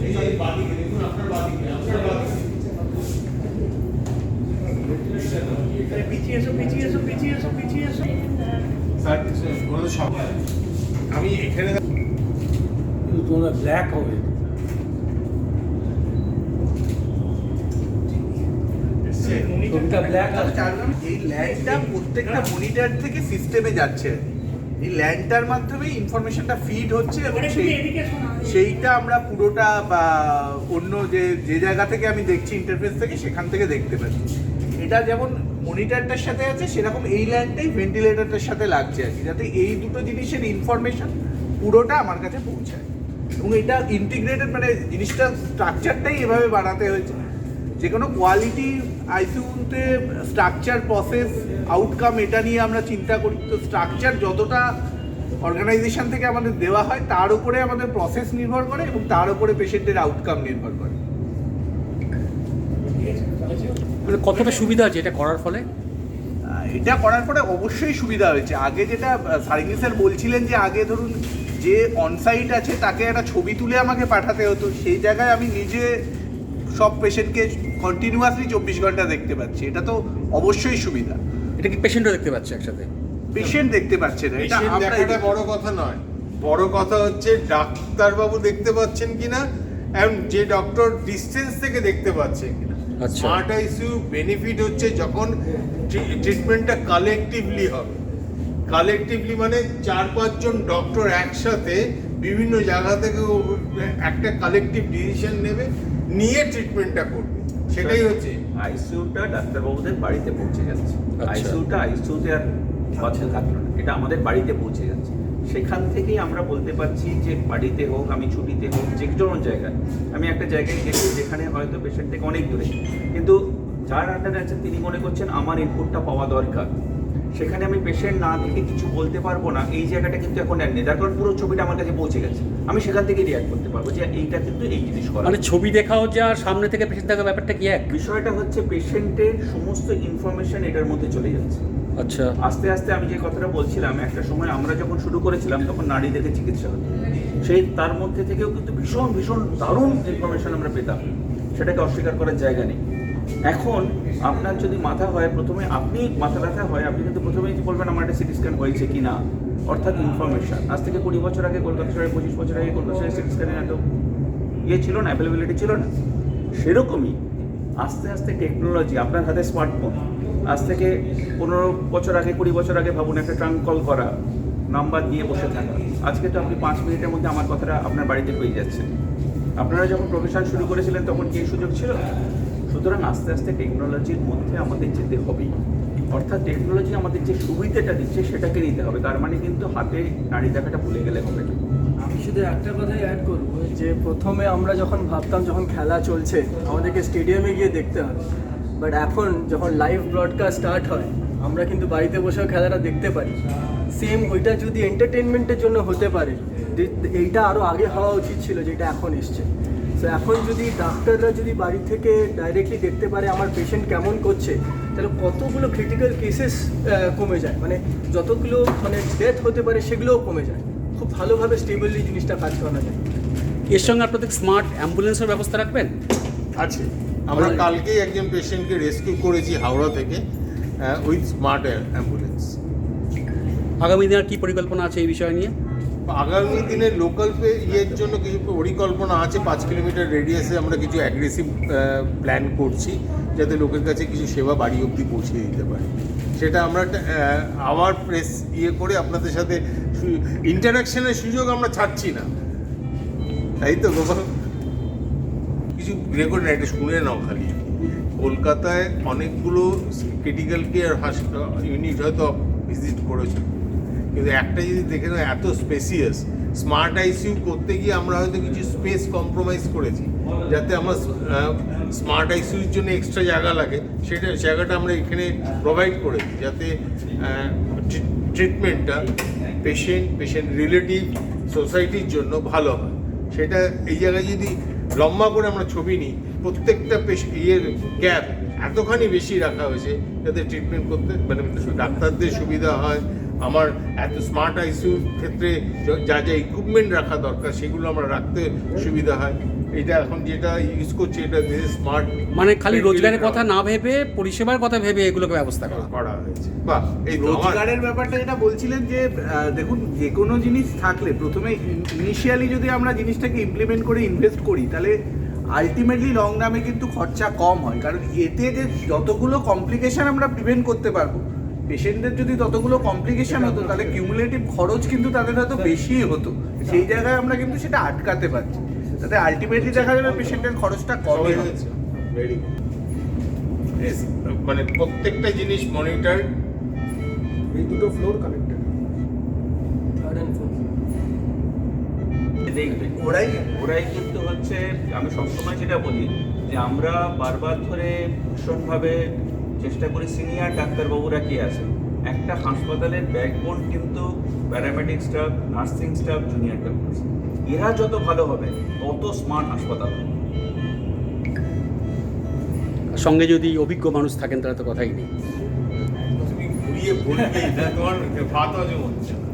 এই যে বাদিকে দেখুন আপনার বাদিকে আপনার বাদিকে আমি এখানে তোমার ব্ল্যাক হবে এই ল্যান্ডটা প্রত্যেকটা মনিটর থেকে সিস্টেমে যাচ্ছে এই ল্যান্ডটার মাধ্যমে ইনফরমেশনটা ফিড হচ্ছে এবং সেই সেইটা আমরা পুরোটা বা অন্য যে যে জায়গা থেকে আমি দেখছি ইন্টারফেস থেকে সেখান থেকে দেখতে পাচ্ছি। এটা যেমন মনিটরটার সাথে আছে সেরকম এই ল্যান্ডটাই ভেন্টিলেটরটার সাথে লাগছে আর কি যাতে এই দুটো জিনিসের ইনফরমেশন পুরোটা আমার কাছে পৌঁছায়। এবং এটা ইন্টিগ্রেটেড মানে জিনিসটা স্ট্রাকচারটাই এভাবে বানাতে হয়েছে। যে কোনো কোয়ালিটি আইসিউতে স্ট্রাকচার প্রসেস আউটকাম এটা নিয়ে আমরা চিন্তা করি। তো স্ট্রাকচার যতটা অর্গানাইজেশন থেকে আমাদের দেওয়া হয় তার উপরে আমাদের প্রসেস নির্ভর করে এবং তার উপরে পেশেন্টের আউটকাম নির্ভর করে। মানে কতটা সুবিধা আছে এটা করার ফলে? এটা করার পরে অবশ্যই সুবিধা হয়েছে। আগে যেটা সারিঙ্গি স্যার বলছিলেন যে আগে ধরুন যে অনসাইট আছে তাকে একটা ছবি তুলে আমাকে পাঠাতে হতো। সেই জায়গায় আমি নিজে সব পেশেন্টকে কন্টিনিউয়াসলি চব্বিশ ঘণ্টা দেখতে পাচ্ছি। এটা তো অবশ্যই সুবিধা। এটা কি পেশেন্টও দেখতে পাচ্ছে একসাথে। পেশেন্ট দেখতে পাচ্ছে না। এটা দেখাটা বড় কথা নয়। বড় কথা হচ্ছে ডাক্তারবাবু দেখতে পাচ্ছেন কিনা এবং যে ডক্টর ডিস্টেন্স থেকে দেখতে পাচ্ছেন কিনা। আচ্ছা। স্মার্ট আইসিইউ বেনিফিট হচ্ছে যখন ট্রিটমেন্টটা কালেকটিভলি হবে। কালেকটিভলি মানে চার পাঁচজন ডক্টর একসাথে বিভিন্ন জায়গা থেকে একটা কালেকটিভ ডিসিশন নেবে। নিয়ে ট্রিটমেন্টটা করবে। সেটাই হচ্ছে। আইসিইউটা ডাক্তারবাবুদের বাড়িতে পৌঁছে যাচ্ছে। আচ্ছা। আইসিইউটা আইসিইউতে আর বাচ্চা থাকল না। এটা আমাদের বাড়িতে পৌঁছে যাচ্ছে। সেখান থেকেই আমরা বলতে পারছি যে বাড়িতে হোক আমি ছুটিতে হোক যে কোনো জায়গায়। আমি একটা জায়গায় গেছি যেখানে হয়তো পেশেন্ট থেকে অনেক দূরে। কিন্তু যার আন্ডারে আছেন তিনি মনে করছেন আমার ইনপুটটা পাওয়া দরকার। সেখানে আমি পেশেন্ট না দেখে কিছু বলতে পারব না এই জায়গাটা কিন্তু এখন আর নেই। তার কারণ পুরো ছবিটা আমার কাছে পৌঁছে গেছে। আমি সেখান থেকে রিয়াক্ট করতে পারব যে এইটা কিন্তু এই জিনিস করা। মানে ছবি দেখাও যা আর সামনে থেকে পেশেন্ট দেখা ব্যাপারটা কি এক? বিষয়টা হচ্ছে পেশেন্টের সমস্ত ইনফরমেশন এটার মধ্যে চলে যাচ্ছে। আচ্ছা। আস্তে আস্তে আমি যে কথাটা বলছিলাম একটা সময় আমরা যখন শুরু করেছিলাম তখন নারী দেখে চিকিৎসা হতো। সেই তার মধ্যে থেকেও কিন্তু ভীষণ ভীষণ দারুণ ইনফরমেশন আমরা পেতাম। সেটাকে অস্বীকার করার জায়গা নেই। এখন আপনার যদি মাথা হয়, প্রথমে আপনি মাথা ব্যথা হয়, আপনি কিন্তু প্রথমেই বলবেন, আমার একটা সিটি স্ক্যান হয়েছে কি না অর্থাৎ ইনফরমেশন আজ থেকে কুড়ি বছর আগে, কলকাতা শহরে, পঁচিশ বছর আগে কলকাতা শহরে সিটি স্ক্যানের এত ইয়ে ছিল না অ্যাভেলেবিলিটি ছিল না। সেরকমই আস্তে আস্তে টেকনোলজি আপনার হাতে স্মার্টফোন আজ থেকে পনেরো বছর আগে, কুড়ি বছর আগে ভাবুন, একটা ট্রাঙ্ক কল করা নাম্বার দিয়ে বসে থাকা। আজকে তো আপনি পাঁচ মিনিটের মধ্যে আমার কথাটা আপনার বাড়িতে পেয়ে যাচ্ছেন। আপনারা যখন প্রফেশন শুরু করেছিলেন, তখন কি সুযোগ ছিল? সুতরাং আস্তে আস্তে টেকনোলজির মধ্যে আমাদের যেতে হবেই। অর্থাৎ টেকনোলজি আমাদের যে সুবিধাটা দিচ্ছে সেটাকে নিতে হবে। তার মানে কিন্তু হাতে নাড়ি দেখাটা ভুলে গেলে হবে না। আমি শুধু একটা কথাই অ্যাড করব যে প্রথমে আমরা যখন ভাবতাম যখন খেলা চলছে, আমাদেরকে স্টেডিয়ামে গিয়ে দেখতে হবে। বাট এখন যখন লাইভ ব্রডকাস্ট স্টার্ট হয়, আমরা কিন্তু বাড়িতে বসেও খেলাটা দেখতে পারি। সেম ওইটা যদি এন্টারটেনমেন্টের জন্য হতে পারে এইটা আরও আগে হওয়া উচিত ছিল, যেটা এখন এসছে। তো এখন যদি ডাক্তাররা যদি বাড়ি থেকে ডাইরেক্টলি দেখতে পারে আমার পেশেন্ট কেমন করছে তাহলে কতগুলো ক্রিটিক্যাল কেসেস কমে যায়? মানে যতগুলো মানে ডেথ হতে পারে সেগুলোও কমে যায়। খুব ভালোভাবে স্টেবলি জিনিসটা কাজ করা যায়। এর সঙ্গে আপনাদের স্মার্ট অ্যাম্বুলেন্সের ব্যবস্থা রাখবেন? আছে। আমরা কালকেই একজন পেশেন্টকে রেস্কিউ করেছি হাওড়া থেকে উইথ স্মার্ট অ্যাম্বুলেন্স আগামী দিনের আর কি পরিকল্পনা আছে এই বিষয় নিয়ে? আগামী দিনে লোকাল ইয়ের জন্য কিছু পরিকল্পনা আছে? পাঁচ কিলোমিটার রেডিয়াসে আমরা কিছু অ্যাগ্রেসিভ প্ল্যান করছি যাতে লোকের কাছে কিছু সেবা বাড়ি অবধি পৌঁছে দিতে পারি। সেটা আমরা আহ, প্রেস ইয়ে করে আপনাদের সাথে ইন্টারাকশনের সুযোগ আমরা ছাড়ছি না। তাই তো গোপাল? কিছু রেকর্ড না এটা শুনে নাও খালি। কলকাতায় অনেকগুলো ক্রিটিক্যাল কেয়ার হাসপাতাল ইউনিট হয়তো ভিজিট করেছ। কিন্তু একটা যদি দেখে নাও, এত স্পেসিয়াস স্মার্ট আইসিইউ করতে গিয়ে আমরা হয়তো কিছু স্পেস কম্প্রোমাইজ করেছি, যাতে আমার স্মার্ট আইসিইউর জন্য এক্সট্রা জায়গা লাগে। সেটা, জায়গাটা আমরা এখানে প্রোভাইড করেছি, যাতে ট্রিটমেন্টটা পেশেন্ট পেশেন্ট রিলেটিভ সোসাইটির জন্য ভালো হয়। সেটা এই জায়গায় যদি লম্বা করে আমরা ছবি নিই, প্রত্যেকটা ইয়ের গ্যাপ এতখানি বেশি রাখা হয়েছে, যাতে ট্রিটমেন্ট করতে মানে ডাক্তারদের সুবিধা হয় আমার এত স্মার্ট আইসিউর ক্ষেত্রে যা যা ইকুইপমেন্ট রাখা দরকার সেগুলো আমরা রাখতে সুবিধা হয়। এটা এখন যেটা ইউজ করছি এটা স্মার্ট মানে খালি রোজগারের কথা না ভেবে পরিষেবার কথা ভেবে এগুলোকে ব্যবস্থা করা। করা হয়েছে। বাহ এই রোজগারের ব্যাপারটা যেটা বলছিলেন যে আহ, দেখুন যে কোনো জিনিস থাকলে প্রথমে ইনিশিয়ালি যদি আমরা জিনিসটাকে ইমপ্লিমেন্ট করে ইনভেস্ট করি তাহলে আলটিমেটলি লং রামে কিন্তু খরচা কম হয়। কারণ এতে যে যতগুলো কমপ্লিকেশন আমরা প্রিভেন্ট করতে পারব পেশেন্টদের যদি ততগুলো কমপ্লিকেশন হতো তাহলে কিউমুলেটিভ খরচ কিন্তু তাদের হয়তো বেশিই হতো। সেই জায়গায় আমরা কিন্তু সেটা আটকাতে পারছি। তাতে আলটিমেটলি দেখা যাবে পেশেন্টের খরচটা হবে। হয়েছে। মানে প্রত্যেকটা জিনিস মনিটর এই দুটো floor connected third and fourth দেখবে ওরাই ওরাই কিন্তু হচ্ছে আমি সবসময় যেটা বলি যে আমরা বারবার ধরে ভীষণভাবে চেষ্টা করি সিনিয়র ডাক্তারবাবুরা কি আছে? একটা হাসপাতালের ব্যাকবোন কিন্তু paramedic staff nursing staff junior doctor এরা যত ভালো হবে তত স্মার্ট হাসপাতাল সঙ্গে যদি অভিজ্ঞ মানুষ থাকেন তাহলে তো কথাই নেই। তুমি ঘুরিয়ে তোমার ভাত হজম হচ্ছে না।